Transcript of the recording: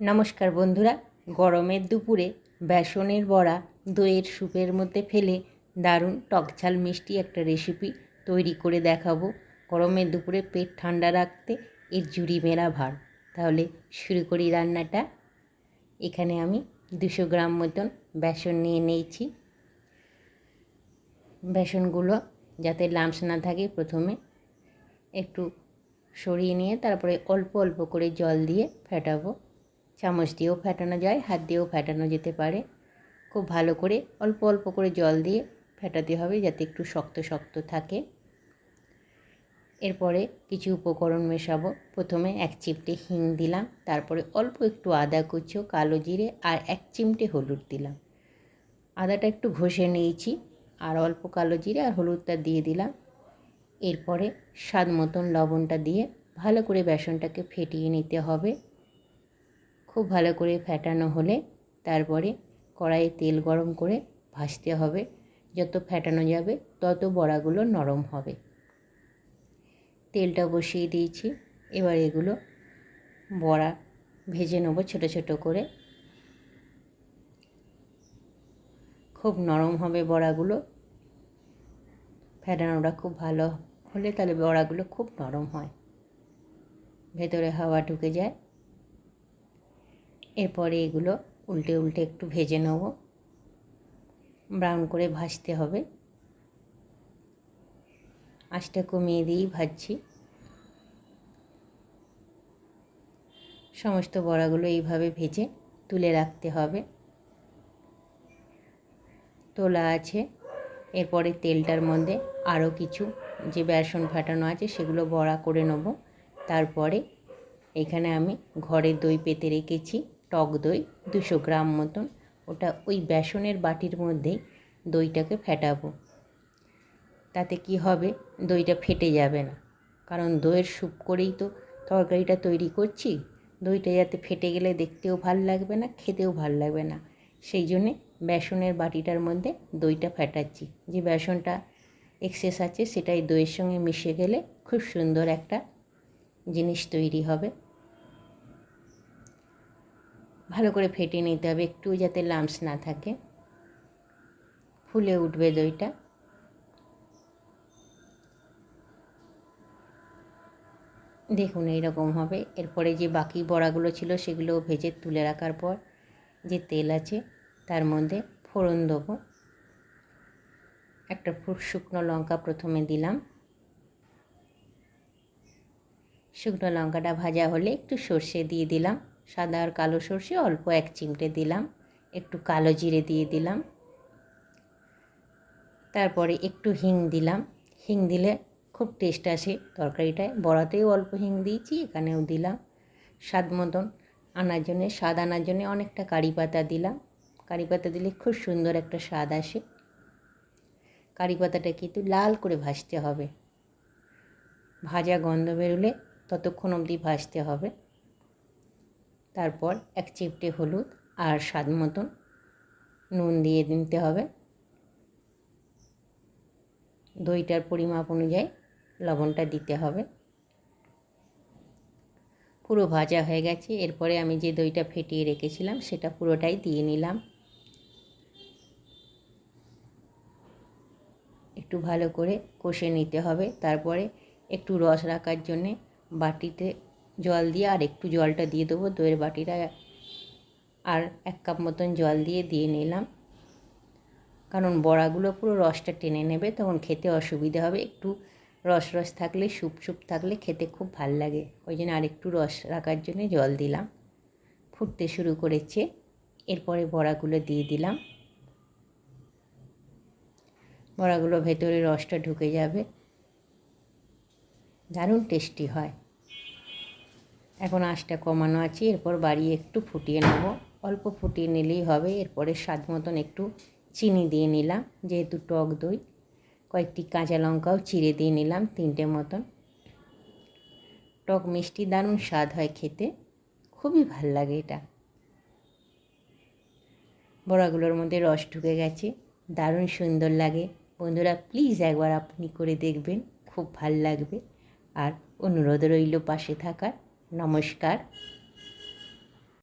নমস্কার বন্ধুরা, গরমের দুপুরে বেসনের বড়া, দইয়ের স্যুপের মধ্যে ফেলে দারুণ টকঝাল মিষ্টি একটা রেসিপি তৈরি করে দেখাবো। গরমের দুপুরে পেট ঠান্ডা রাখতে এর জুড়ি মেরা ভার। তাহলে শুরু করি রান্নাটা। এখানে আমি দুশো গ্রাম মতন বেসন নিয়ে নিয়েছি। বেসনগুলো যাতে লামস না থাকে প্রথমে একটু সরিয়ে নিয়ে তারপরে অল্প অল্প করে জল দিয়ে ফেটাবো। চামচ দিয়েও ফেটানো যায় হাত দিয়েও ফেটানো যেতে পারে। খুব ভালো করে অল্প অল্প করে জল দিয়ে ফেটাতে হবে যাতে একটু শক্ত শক্ত থাকে। এরপরে কিছু উপকরণ মেশাবো। প্রথমে এক চিমটে হিং দিলাম, তারপরে অল্প একটু আদা কুচো, কালো জিরে আর এক চিমটে হলুদ দিলাম। আদাটা একটু ঘষে নিয়েছি, আর অল্প কালো জিরে আর হলুদটা দিয়ে দিলাম। এরপরে স্বাদ মতন লবণটা দিয়ে ভালো করে বেসনটাকে ফেটিয়ে নিতে হবে। খুব ভালো করে ফেটানো হলে তারপরে কড়াইয়ে তেল গরম করে ভাজতে হবে। যত ফেটানো যাবে, তত বড়াগুলো নরম হবে। তেলটা বসিয়ে দিয়েছি। এবার এগুলো বড়া ভেজে নেব ছোটো ছোটো করে। খুব নরম হবে বড়াগুলো। ফেটানোটা খুব ভালো হলে তাহলে বড়াগুলো খুব নরম হয়। ভেতরে হাওয়া ঢুকে যায়। এরপরে এগুলো উল্টে উল্টে একটু ভেজে নেব। ব্রাউন করে ভাজতে হবে। আঁচটা কমিয়ে দিয়েই ভাজছি। সমস্ত বড়াগুলো এইভাবে ভেজে তুলে রাখতে হবে। তোলা আছে। এরপরে তেলটার মধ্যে আরও কিছু যে বেসন ফাটানো আছে সেগুলো বড়া করে নেব। তারপরে এখানে আমি ঘরে দই পেতে রেখেছি। টক দই দুশো গ্রাম মতন। ওটা ওই বেসনের বাটির মধ্যেই দইটাকে ফেটাবো। তাতে কি হবে? দইটা ফেটে যাবে না। কারণ দইয়ের স্যুপ করেই তো তরকারিটা তৈরি করছি। দইটা যাতে ফেটে গেলে দেখতেও ভালো লাগবে না, খেতেও ভালো লাগবে না। সেই জন্যে বেসনের বাটিটার মধ্যে দইটা ফেটাচ্ছি। যে বেসনটা এক্সেস আছে, সেটাই দইয়ের সঙ্গে মিশে গেলে খুব সুন্দর একটা জিনিস তৈরি হবে। ভালো করে ফেটে নিতে হবে, একটু যাতে লামস না থাকে। ফুলে উঠবে দইটা। দেখুন এইরকম হবে। এরপরে যে বাকি বড়াগুলো ছিল সেগুলো ভেজে তুলে রাখার পর যে তেল আছে তার মধ্যে ফোড়ন দেবো। একটা শুকনো লঙ্কা প্রথমে দিলাম। শুকনো লঙ্কাটা ভাজা হলে একটু সর্ষে দিয়ে দিলাম। সাদা আর কালো সর্ষে অল্প এক চিমটে দিলাম। একটু কালো জিরে দিয়ে দিলাম। তারপরে একটু হিং দিলাম। হিং দিলে খুব টেস্ট আসে তরকারিটায়। বড়াতেও অল্প হিং দিয়েছি, এখানেও দিলাম। স্বাদ মতন আনার জন্যে স্বাদ আনার জন্যে অনেকটা কারি পাতা দিলাম। কারি পাতা দিলে খুব সুন্দর একটা স্বাদ আসে। কারি পাতাটা কিন্তু লাল করে ভাজতে হবে। ভাজা গন্ধ বেরোলে ততক্ষণ অবধি ভাজতে হবে। তারপর এক চিপটে হলুদ আর স্বাদ মতন নুন দিয়ে দিতে হবে। দইটার পরিমাপ অনুযায়ী লবণটা দিতে হবে। পুরো ভাজা হয়ে গেছে। এরপরে আমি যে দইটা ফেটিয়ে রেখেছিলাম, সেটা পুরোটাই দিয়ে নিলাম। একটু ভালো করে কষে নিতে হবে। তারপরে একটু রস রাখার জন্যে বাটিতে জল দিয়ে আর একটু জলটা দিয়ে দেবো দইয়ের বাটিটা আর এক কাপ মতন জল দিয়ে দিয়ে নিলাম। কারণ বড়াগুলো পুরো রসটা টেনে নেবে, তখন খেতে অসুবিধা হবে। একটু রস রস থাকলে স্যুপ স্যুপ থাকলে খেতে খুব ভালো লাগে। ওই জন্য আরেকটু রস রাখার জন্য জল দিলাম। ফুটতে শুরু করেছে। এরপরে বড়াগুলো দিয়ে দিলাম। বড়াগুলো ভেতরে রসটা ঢুকে যাবে। দারুণ টেস্টি হয়। এখন আঁচটা কমানো আছে, এরপর বাড়িয়ে একটু ফুটিয়ে নেব। অল্প ফুটিয়ে নিলেই হবে, এরপরে স্বাদ মতন একটু চিনি দিয়ে নিলাম, যেহেতু টক দই। কয়েকটি কাঁচা লঙ্কাও চিড়ে দিয়ে নিলাম, তিনটে মতন। টক মিষ্টি দারুণ স্বাদ হয় খেতে, খুবই ভালো লাগে এটা। বড়াগুলোর মধ্যে রস ঢুকে গেছে, দারুণ সুন্দর লাগে। বন্ধুরা, প্লিজ একবার আপনি করে দেখবেন, খুব ভালো লাগবে। আর অনুরোধ রইল পাশে থাকার। নমস্কার।